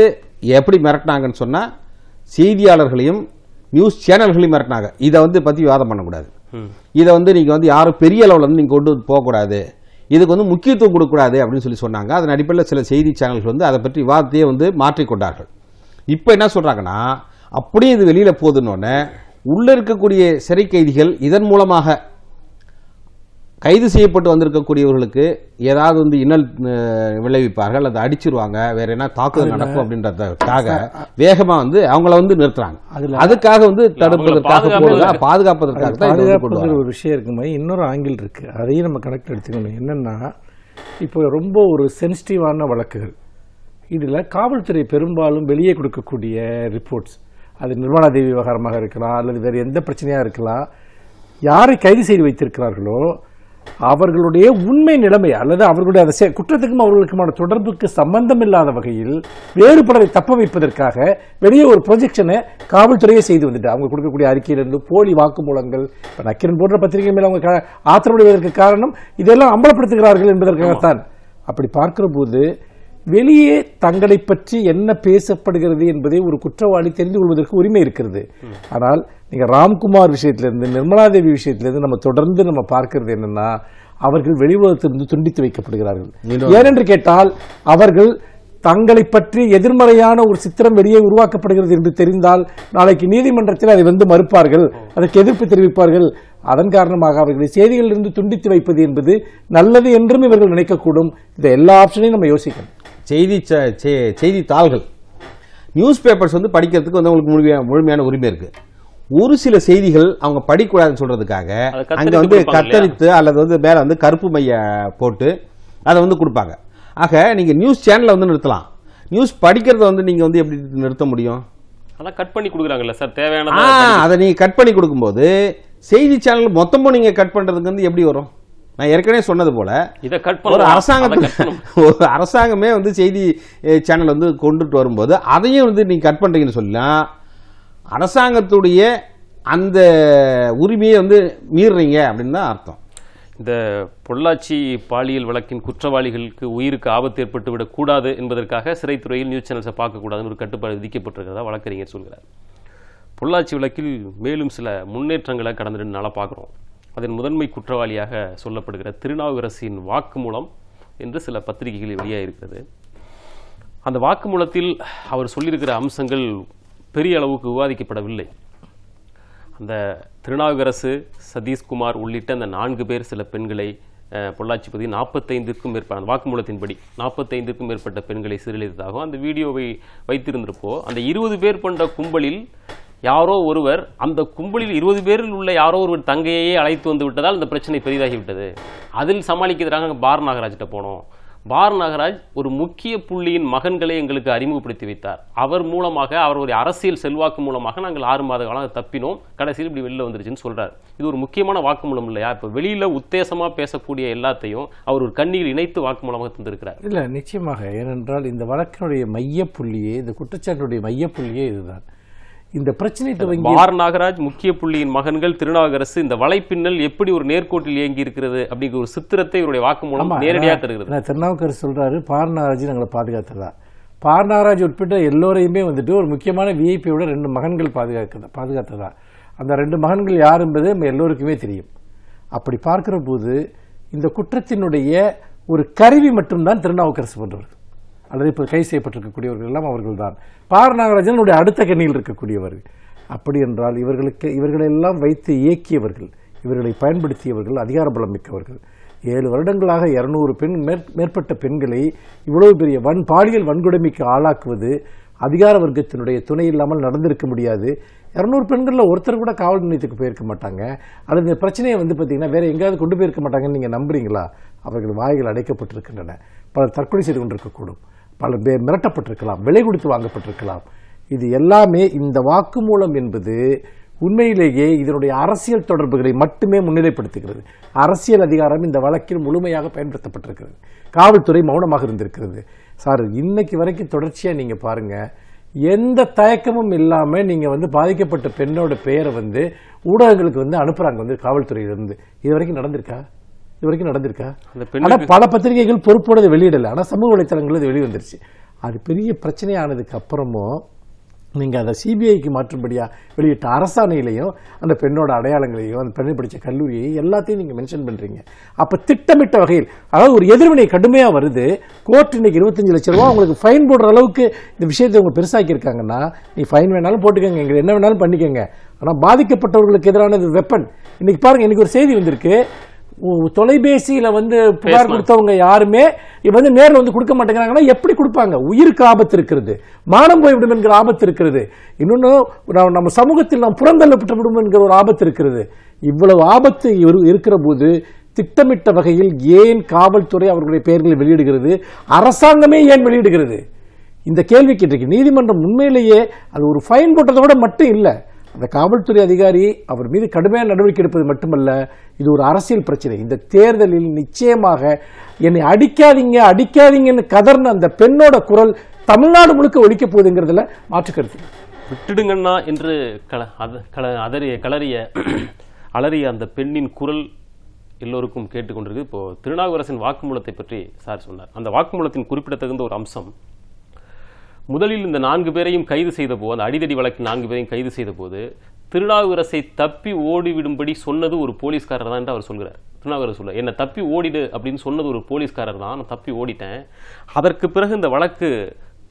[SPEAKER 2] எப்படி மிரட்டினாங்கன்னு சொன்னால் செய்தியாளர்களையும் நியூஸ் சேனல்களையும் மிரட்டினாங்க. இதை வந்து பற்றி விவாதம் பண்ணக்கூடாது. இதை வந்து நீங்கள் வந்து யாரும் பெரிய அளவில் வந்து நீங்கள் கொண்டு வந்து போகக்கூடாது. இதுக்கு வந்து முக்கியத்துவம் கொடுக்கக்கூடாது அப்படின்னு சொல்லி சொன்னாங்க. அதன் அடிப்படையில் சில செய்தி சேனல்கள் வந்து அதை பற்றி விவாதத்தையே வந்து மாற்றிக்கொண்டார்கள் இப்போ என்ன சொல்கிறாங்கன்னா அப்படியே இது வெளியில் போகுதுன்னொன்னே உள்ளே இருக்கக்கூடிய சிறை கைதிகள் இதன் மூலமாக கைது செய்யப்பட்டு வந்திருக்கக்கூடியவர்களுக்கு ஏதாவது வந்து இன்னல் விளைவிப்பார்கள் அல்லது அடிச்சிருவாங்க வேற என்ன தாக்குதல் நடக்கும் அப்படின்றதுக்காக வேகமா வந்து அவங்கள வந்து நிறுத்துறாங்க.
[SPEAKER 3] அதுல-
[SPEAKER 2] அதுக்காக வந்து தடுப்பதற்காக பாதுகாப்பதற்காக
[SPEAKER 3] பாதுகாப்புங்கிற. ஒரு விஷயம் இருக்குமா இன்னொரு ஆங்கிள் இருக்கு. அதையும் நம்ம கனெக்ட் எடுத்துக்கணும். என்னன்னா இப்போ ரொம்ப ஒரு சென்சிட்டிவான வழக்குகள். இதில் காவல்துறை பெரும்பாலும் வெளியே கொடுக்கக்கூடிய ரிப்போர்ட்ஸ் அது நிர்மலா தேவி விவகாரமாக இருக்கலாம் அல்லது வேறு எந்த பிரச்சனையாக இருக்கலாம் யாரை கைது செய்து வைத்திருக்கிறார்களோ அவர்களுடைய உண்மை நிலைமை அல்லது அவர்களுடைய அந்த குற்றத்துக்கும் அவர்களுக்குமான தொடர்புக்கு சம்பந்தம் இல்லாத வகையில் வேறு பலரை தப்ப வைப்பதற்காக வெளியே ஒரு ப்ரொஜெக்ஷனை காவல்துறையே செய்து வந்துட்டு அவங்க கொடுக்கக்கூடிய அறிக்கையிலிருந்து போலி வாக்குமூலங்கள் இப்ப நக்கிரன் போன்ற பத்திரிகை மேல அவங்க கா- ஆத்திரப்படுவதற்கு காரணம் இதெல்லாம் அம்பலப்படுத்துகிறார்கள் என்பதற்காகத்தான். அப்படி பார்க்கிற போது வெளியே தங்களை பற்றி என்ன பேசப்படுகிறது என்பதை ஒரு குற்றவாளி தெரிந்து கொள்வதற்கு உரிமை இருக்கிறது. ஆனால் நீங்க ராம்குமார் விஷயத்திலிருந்து நிர்மலா தேவி விஷயத்திலிருந்து நம்ம தொடர்ந்து நம்ம பார்க்கிறது என்னன்னா அவர்கள் வெளி உலகத்திலிருந்து துண்டித்து வைக்கப்படுகிறார்கள். ஏனென்று கேட்டால் அவர்கள் தங்களை பற்றி எதிர்மறையான ஒரு சித்திரம் வெளியே உருவாக்கப்படுகிறது என்று தெரிந்தால் நாளைக்கு நீதிமன்றத்தில் அதை வந்து மறுப்பார்கள் அதற்கு எதிர்ப்பு தெரிவிப்பார்கள். அதன் காரணமாக அவர்களை செய்திகளிலிருந்து துண்டித்து வைப்பது என்பது நல்லது என்றும் இவர்கள் நினைக்கக்கூடும். இந்த எல்லா ஆப்ஷனையும் நம்ம யோசிக்கணும்.
[SPEAKER 2] செய்தி செய்தித்தாள்கள். நியூஸ் பேப்பர்ஸ் வந்து படிக்கிறதுக்கு வந்து அவங்களுக்கு முழுமையான முழுமையான உரிமை இருக்கு. ஒரு சில செய்திகள் அவங்க படிக்கக்கூடாதுன்னு சொல்றதுக்காக அங்க வந்து? கத்தரித்து அல்லது வந்து மேல வந்து கருப்பு மைய போட்டு அதை வந்து கொடுப்பாங்க. ஆக நீங்க நியூஸ் சேனலை வந்து நிறுத்தலாம். நியூஸ் படிக்கிறத வந்து நீங்க வந்து எப்படி நிறுத்த முடியும்?
[SPEAKER 1] அதான் கட் பண்ணி கொடுக்குறாங்கல்ல சார். தேவையான
[SPEAKER 2] அதை நீ கட் பண்ணி கொடுக்கும்போது செய்தி சேனல் மொத்தமும் நீங்க கட் பண்றதுக்கு வந்து எப்படி வரும்? நான் ஏற்கனவே சொன்னது போல
[SPEAKER 1] இதை கட்
[SPEAKER 2] ஒரு அரசாங்கத்துக்கு [LAUGHS] ஒரு அரசாங்கமே வந்து செய்தி சேனல் வந்து கொண்டுட்டு வரும்போது அதையும் வந்து நீங்க கட் பண்றீங்கன்னு சொல்லலாம் அரசாங்கத்துடைய அந்த உரிமையை வந்து மீறுறீங்க அப்படின்னு தான் அர்த்தம்.
[SPEAKER 1] இந்த பொள்ளாச்சி பாலியல் வழக்கின் குற்றவாளிகளுக்கு உயிருக்கு ஆபத்து ஏற்பட்டு விடக்கூடாது என்பதற்காக சிறைத்துறையில் நியூஸ் சேனல்ஸை பார்க்கக்கூடாதுன்னு ஒரு கட்டுப்பாடு விதிக்கப்பட்டிருக்கிறதா வழக்கறிஞர் சொல்கிறார். பொள்ளாச்சி வழக்கில் மேலும் சில முன்னேற்றங்களை கடந்த ரெண்டு நாளாக பார்க்குறோம். அதன் முதன்மை குற்றவாளியாக சொல்லப்படுகிற திருநாவுக்கரசின் வாக்குமூலம் என்று சில பத்திரிகைகளில் வெளியாகிருக்கிறது அந்த வாக்குமூலத்தில் அவர் சொல்லியிருக்கிற அம்சங்கள் பெரிய அளவுக்கு விவாதிக்கப்படவில்லை. அந்த திருநாவுக்கரசு சதீஷ்குமார் உள்ளிட்ட அந்த நான்கு பேர் சில பெண்களை அஹ், பொள்ளாச்சி பகுதி நாற்பத்தைந்துக்கும் மேற்பட்ட அந்த வாக்குமூலத்தின்படி நாற்பத்தைந்துக்கும் மேற்பட்ட பெண்களை சீரழித்ததாகவும் அந்த வீடியோவை வைத்திருந்திருப்போ அந்த இருபது பேர் கொண்ட கும்பலில் யாரோ ஒருவர் அந்த கும்பலில் இருபது பேரில் உள்ள யாரோ ஒருவர் தங்கையே அழைத்து வந்து விட்டதால் இந்த பிரச்சனை பெரிதாகிவிட்டது. அதில் சமாளிக்கிறதுக்காக பார் நாகராஜ்கிட்ட போனோம். பார் நாகராஜ் ஒரு முக்கிய புள்ளியின் மகன்களை எங்களுக்கு அறிமுகப்படுத்தி வைத்தார். அவர் மூலமாக அவருடைய அரசியல் செல்வாக்கு மூலமாக நாங்கள் ஆறு மாத காலம் தப்பினோம். கடைசியில் இப்படி வெளியில் வந்துருச்சுன்னு சொல்கிறார் இது ஒரு முக்கியமான வாக்குமூலம் இல்லையா? இப்போ வெளியில் உத்தேசமாக பேசக்கூடிய எல்லாத்தையும் அவர் ஒரு கண்ணியில் இணைத்து வாக்குமூலமாக தந்திருக்கிறார்.
[SPEAKER 3] இல்லை நிச்சயமாக. ஏனென்றால் இந்த வழக்கினுடைய மையப்புள்ளியே இந்த குற்றச்சாட்டுடைய மையப்புள்ளியே இதுதான். இந்த பிரச்சனை துவங்கி
[SPEAKER 1] பார் நாகராஜ் முக்கிய புள்ளியின் மகன்கள் திருநாவுக்கரசு இந்த வலைப்பின்னல் எப்படி ஒரு நேர்கோட்டில் இயங்கி இருக்கிறது அப்படிங்கிற ஒரு சித்திரத்தை இவருடைய வாக்குமூலம்
[SPEAKER 3] ஆமா,
[SPEAKER 1] நேரடியாக தருகிறது.
[SPEAKER 3] நான் திருநாவுக்கரசு சொல்றாரு பாரநாராஜ் எங்களை பாதுகாத்ததா பாரநாராஜ் உட்பட்ட எல்லோரையுமே வந்துட்டு ஒரு முக்கியமான விஐபியோட ரெண்டு மகன்கள் பாதுகாக்க பாதுகாத்ததா அந்த ரெண்டு மகன்கள் யார் என்பது நம்ம எல்லோருக்குமே தெரியும். அப்படி பார்க்கிற போது இந்த குற்றத்தினுடைய ஒரு கருவி மட்டும்தான் திருநாவுக்கரசு போன்றவர்கள் அல்லது இப்போ கை செய்யப்பட்டிருக்கக்கூடியவர்கள் எல்லாம் அவர்கள் தான் பார் நாகராஜனுடைய அடுத்த கண்ணியில் இருக்கக்கூடியவர்கள். அப்படி என்றால் இவர்களுக்கு இவர்களெல்லாம் வைத்து இயக்கியவர்கள் இவர்களை பயன்படுத்தியவர்கள் அதிகார பலம் மிக்கவர்கள். ஏழு வருடங்களாக இரநூறு பெண் மேற்- மேற்பட்ட பெண்களை இவ்வளவு பெரிய வன் பாலியல் வன்கொடுமைக்கு ஆளாக்குவது அதிகார வர்க்கத்தினுடைய துணை இல்லாமல் நடந்திருக்க முடியாது. இரநூறு பெண்களில் ஒருத்தர் கூட காவல் நிலையத்துக்கு போயிருக்க மாட்டாங்க. அல்லது இந்த பிரச்சனையை வந்து பார்த்தீங்கன்னா வேற எங்கேயாவது கொண்டு போயிருக்க மாட்டாங்கன்னு நீங்கள் நம்புறீங்களா? அவர்கள் வாய்கள் அடைக்கப்பட்டிருக்கின்றன. பலர் தற்கொலை செய்து கொண்டிருக்கக்கூடும். பல பேர் மிரட்டப்பட்டிருக்கலாம் விலை கொடுத்து வாங்கப்பட்டிருக்கலாம். இது எல்லாமே இந்த வாக்குமூலம் என்பது உண்மையிலேயே இதனுடைய அரசியல் தொடர்புகளை மட்டுமே முன்னிலைப்படுத்துகிறது. அரசியல் அதிகாரம் இந்த வழக்கில் முழுமையாக பயன்படுத்தப்பட்டிருக்கிறது. காவல்துறை மௌனமாக இருந்திருக்கிறது. சார் இன்னைக்கு வரைக்கும் தொடர்ச்சியாக நீங்கள் பாருங்கள் எந்த தயக்கமும் இல்லாமல் நீங்கள் வந்து பாதிக்கப்பட்ட பெண்ணோட பெயரை வந்து ஊடகங்களுக்கு வந்து அனுப்புகிறாங்க வந்து காவல்துறையிலிருந்து. இது வரைக்கும் நடந்திருக்கா? இது வரைக்கும் நடந்திருக்கா?
[SPEAKER 1] அந்த
[SPEAKER 3] ஆனா
[SPEAKER 1] பெண்ணுக்கு
[SPEAKER 3] பல பத்திரிகைகள் பொறுப்போட வெளியிடல. ஆனா சமூக வலைத்தளங்கள் இது வெளிவந்துருச்சு. அது பெரிய பிரச்சனையானதுக்கு அப்புறமும் நீங்க அதை சிபிஐக்கு மாற்றும்படியா வெளியிட்ட அரசாணையிலையும் அந்த பெண்ணோட அடையாளங்களையும் அந்த பெண்ணை படிச்ச கல்லூரியை எல்லாத்தையும் நீங்க மென்ஷன் பண்றீங்க. அப்ப திட்டமிட்ட வகையில் அதாவது ஒரு எதிர்வினை கடுமையா வருது கோர்ட் இன்னைக்கு இருபத்தஞ்சு லட்சம் ரூபா உங்களுக்கு ஃபைன் போடுற அளவுக்கு இந்த விஷயத்தை அவங்க பெருசாக்கி இருக்காங்கன்னா நீ ஃபைன் வேணாலும் போட்டுக்கோங்க எங்களை என்ன வேணாலும் பண்ணிக்கோங்க. ஆனா பாதிக்கப்பட்டவர்களுக்கு எதிரான வெப்பன் இன்னைக்கு பாருங்க இன்னைக்கு ஒரு செய்தி வந்திருக்கு. தொலைபேசியில வந்து புகார். கொடுத்தவங்க யாருமே வந்து நேர்ல வந்து கொடுக்க மாட்டேங்கிறாங்கன்னா எப்படி கொடுப்பாங்க? உயிருக்கு ஆபத்து இருக்கிறது. மானம் போய்விடும் என்கிற ஆபத்து இருக்கிறது. இன்னொன்னு நம்ம- சமூகத்தில் நாம் புறந்தள்ளப்பட்டு விடும் என்கிற ஒரு ஆபத்து இருக்கிறது. இவ்வளவு ஆபத்து இரு- இருக்கிற போது திட்டமிட்ட வகையில் ஏன் காவல்துறை அவர்களுடைய பெயர்களை வெளியிடுகிறது? அரசாங்கமே ஏன் வெளியிடுகிறது? இந்த கேள்விக்கு இன்றைக்கு நீதிமன்றம் உண்மையிலேயே அது ஒரு ஃபைன் போட்டதோட மட்டும் இல்ல. அந்த காவல்துறை அதிகாரி அவர் மீது கடுமையான நடவடிக்கை எடுப்பது மட்டுமல்ல இது ஒரு அரசியல் பிரச்சனை. இந்த தேர்தலில் நிச்சயமாக என்னை அடிக்காதீங்க அடிக்காதீங்கன்னு கதர்ன அந்த பெண்ணோட குரல் தமிழ்நாடு முழுக்க ஒழிக்க போகுதுங்கிறதுல மாற்று கருத்து.
[SPEAKER 1] விட்டுடுங்கண்ணா என்று கல அத கல அதறிய கலறிய அலறிய அந்த பெண்ணின் குரல் எல்லோருக்கும் கேட்டுக்கொண்டிருக்கு. இப்போ திருநாவுக்கரசின் வாக்குமூலத்தை பற்றி சார் சொன்னார். அந்த வாக்குமூலத்தின் குறிப்பிடத்தகுந்த ஒரு அம்சம் முதலில் இந்த நான்கு பேரையும் கைது செய்த போது அந்த அடிதடி வழக்கு நான்கு பேரையும் கைது செய்த போது திருநாவுக்கரசை தப்பி ஓடிவிடும்படி சொன்னது ஒரு போலீஸ்காரர் தான் என்று அவர் சொல்கிறார். திருநாவுக்கரசு சொல்ல என்னை தப்பி ஓடிடு அப்படின்னு சொன்னது ஒரு போலீஸ்காரர் தான். நான் தப்பி ஓடிட்டேன். அதற்கு பிறகு இந்த வழக்கு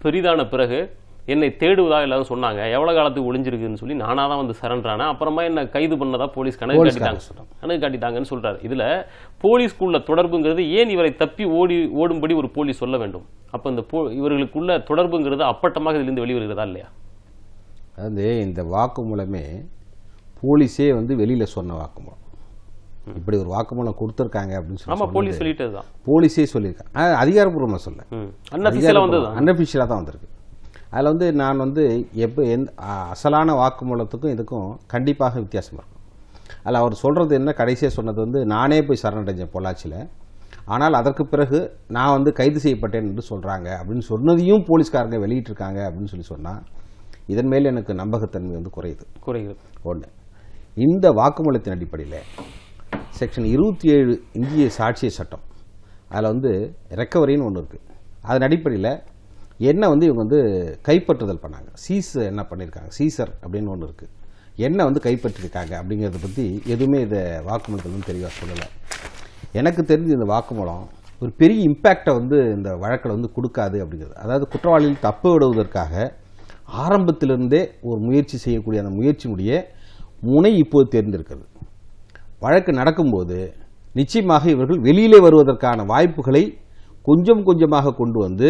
[SPEAKER 1] பெரிதான பிறகு என்னை தேடுவதா எல்லாரும் சொன்னாங்க. எவ்வளவு காலத்துக்கு ஒளிஞ்சிருக்குன்னு சொல்லி நானா தான் வந்து சரண்டானேன் அப்புறமா என்ன கைது பண்ணதா போலீஸ் கணக்கு காட்டிட்டாங்க. கணக்கு காட்டிட்டாங்கன்னு சொல்றாரு. இதுல போலீஸ்க்குள்ள தொடர்புங்கிறது ஏன் இவரை தப்பி ஓடி ஓடும்படி ஒரு போலீஸ் சொல்ல வேண்டும்? அப்ப இந்த போ- இவர்களுக்குள்ள தொடர்புங்கிறது அப்பட்டமாக இதிலிருந்து வெளிவருகிறதா இல்லையா?
[SPEAKER 2] அதாவது இந்த வாக்குமூலமே போலீஸே வந்து வெளியில சொன்ன வாக்குமூலம் இப்படி ஒரு வாக்குமூலம் கொடுத்துருக்காங்க அப்படின்னு சொல்லி
[SPEAKER 1] போலீஸ் சொல்லிட்டதுதான்.
[SPEAKER 2] போலீஸே சொல்லியிருக்காங்க அதிகாரப்பூர்வமாக சொல்ல அன்அஃபிஷியலாக தான் வந்திருக்கு. அதில் வந்து நான் வந்து எப்போ எந்த அ- அசலான வாக்குமூலத்துக்கும் இதுக்கும் கண்டிப்பாக வித்தியாசம் இருக்கும். அதில் அவர் சொல்கிறது என்ன கடைசியாக சொன்னது வந்து நானே போய் சரணடைஞ்சேன் பொள்ளாச்சியில். ஆனால் அதற்கு பிறகு நான் வந்து கைது செய்யப்பட்டேன் என்று சொல்கிறாங்க அப்படின்னு சொன்னதையும் போலீஸ்காரங்க வெளியிட்டிருக்காங்க அப்படின்னு சொல்லி சொன்னால் இதன் மேல் எனக்கு நம்பகத்தன்மை வந்து குறையுது.
[SPEAKER 1] குறைகிறது
[SPEAKER 2] ஒன்று இந்த வாக்குமூலத்தின் அடிப்படையில் செக்ஷன் இருபத்தி ஏழு இந்திய சாட்சிய சட்டம் அதில் வந்து ரெக்கவரின்னு ஒன்று இருக்குது அதன் அடிப்படையில் என்ன வந்து இவங்க வந்து கைப்பற்றுதல் பண்ணாங்க. சீஸ் என்ன பண்ணியிருக்காங்க சீசர் அப்படின்னு ஒன்று இருக்குது என்ன வந்து கைப்பற்றிருக்காங்க அப்படிங்கிறத பற்றி எதுவுமே இதை வாக்குமூலத்தில் வந்து தெளிவாக சொல்லலை. எனக்கு தெரிஞ்ச இந்த வாக்குமூலம் ஒரு பெரிய இம்பேக்டை வந்து இந்த வழக்கில் வந்து கொடுக்காது அப்படிங்கிறது. அதாவது குற்றவாளிகள் தப்பு விடுவதற்காக ஆரம்பத்திலிருந்தே ஒரு முயற்சி செய்யக்கூடிய அந்த முயற்சியினுடைய முனை இப்போது தேர்ந்திருக்கிறது. வழக்கு நடக்கும்போது நிச்சயமாக இவர்கள் வெளியிலே வருவதற்கான வாய்ப்புகளை கொஞ்சம் கொஞ்சமாக கொண்டு வந்து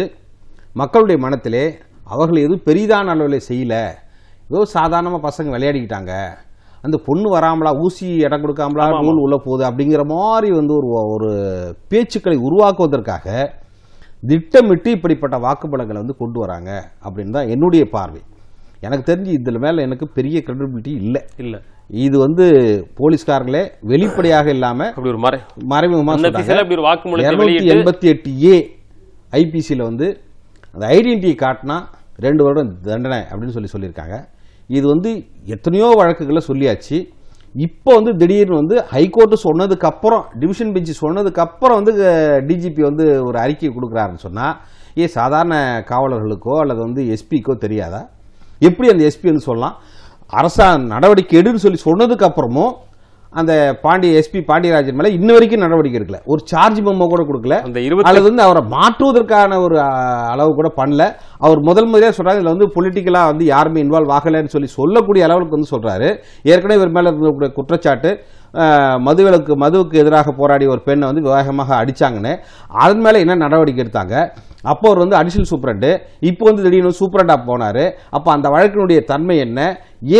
[SPEAKER 2] மக்களுடைய மனத்திலே அவர்கள் எதுவும் பெரிதான அளவில் செய்யல. ஏதோ சாதாரணமாக பசங்க விளையாடிக்கிட்டாங்க. அந்த பொண்ணு வராமலா ஊசி இடம் கொடுக்காமலா நூல் உள்ள போகுது அப்படிங்கிற மாதிரி வந்து ஒரு ஒரு பேச்சுக்களை உருவாக்குவதற்காக திட்டமிட்டு இப்படிப்பட்ட வாக்குப்படங்களை வந்து கொண்டு வராங்க அப்படின்னு தான் என்னுடைய பார்வை. எனக்கு தெரிஞ்சு இதில் மேலே எனக்கு பெரிய கிரெடிபிலிட்டி இல்லை.
[SPEAKER 1] இல்ல.
[SPEAKER 2] இது வந்து போலீஸ்காரங்களே வெளிப்படையாக இல்லாம
[SPEAKER 1] அப்படி ஒரு மறை
[SPEAKER 2] மறைமுகமாக எண்பத்தி எட்டு ஏ ஐபிசியில் வந்து அந்த ஐடென்டிட்டி காட்டினா ரெண்டு வருடம் தண்டனை அப்படின்னு சொல்லி சொல்லியிருக்காங்க. இது வந்து எத்தனையோ வழக்குகளை சொல்லியாச்சு. இப்போ வந்து திடீர்னு வந்து ஹைகோர்ட்டு சொன்னதுக்கு அப்புறம் டிவிஷன் பெஞ்சு சொன்னதுக்கு அப்புறம் வந்து டிஜிபி வந்து ஒரு அறிக்கை கொடுக்குறாருன்னு சொன்னால் ஏ சாதாரண காவலர்களுக்கோ அல்லது வந்து எஸ்பிக்கோ தெரியாதா? எப்படி அந்த எஸ்பி வந்து சொல்லலாம்? அரசா நடவடிக்கை எடுன்னு சொல்லி சொன்னதுக்கு அப்புறமும் அந்த பாண்டிய எஸ்பி பாண்டியராஜன் மேல இன்ன வரைக்கும் நடவடிக்கை எடுக்கல. ஒரு சார்ஜ் மெமோ கூட கொடுக்கல.
[SPEAKER 1] அந்த இருபத்தி
[SPEAKER 2] அல்லது வந்து அவரை மாற்றுவதற்கான ஒரு அளவு கூட பண்ணல. அவர் முதல் முதலே சொல்றாரு இதுல வந்து பொலிட்டிக்கலா வந்து யாருமே இன்வால்வ் ஆகலைன்னு சொல்லி சொல்லக்கூடிய அளவுக்கு வந்து சொல்றாரு. ஏற்கனவே இவர் மேல இருந்த குற்றச்சாட்டு மதுவிலக்கு மதுவுக்கு எதிராக போராடிய ஒரு பெண்ணை வந்து வேகமாக அடிச்சாங்கன்னு. அதன் மேல என்ன நடவடிக்கை எடுத்தாங்க? அப்போ அவர் வந்து அடிஷனல் சூப்பரண்டு இப்போ வந்து திடீர்னு சூப்பரண்டா போனாரு. அப்போ அந்த வழக்கினுடைய தன்மை என்ன?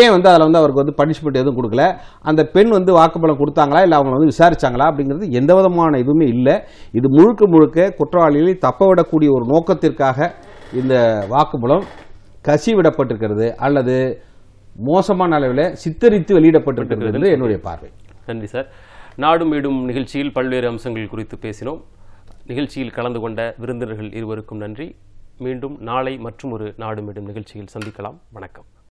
[SPEAKER 2] ஏன் வந்து அதில் வந்து அவருக்கு வந்து பனிஷ்மெண்ட் எதுவும் கொடுக்கல? அந்த பெண் வந்து வாக்குமூலம் கொடுத்தாங்களா? இல்லை அவங்க வந்து விசாரிச்சாங்களா? அப்படிங்கிறது எந்த விதமான இதுவுமே இல்லை. இது முழுக்க முழுக்க குற்றவாளிகளை தப்ப விடக்கூடிய ஒரு நோக்கத்திற்காக இந்த வாக்குமூலம் கசிவிடப்பட்டிருக்கிறது அல்லது மோசமான அளவில் சித்தரித்து வெளியிடப்பட்டிருக்கிறது என்னுடைய பார்வை.
[SPEAKER 1] நன்றி சார். நாடும் வீடும் நிகழ்ச்சியில் பல்வேறு அம்சங்கள் குறித்து பேசினோம். நிகழ்ச்சியில் கலந்து கொண்ட விருந்தினர்கள் இருவருக்கும் நன்றி. மீண்டும் நாளை மற்றும் ஒரு நாடுமிடும் நிகழ்ச்சியில் சந்திக்கலாம். வணக்கம்.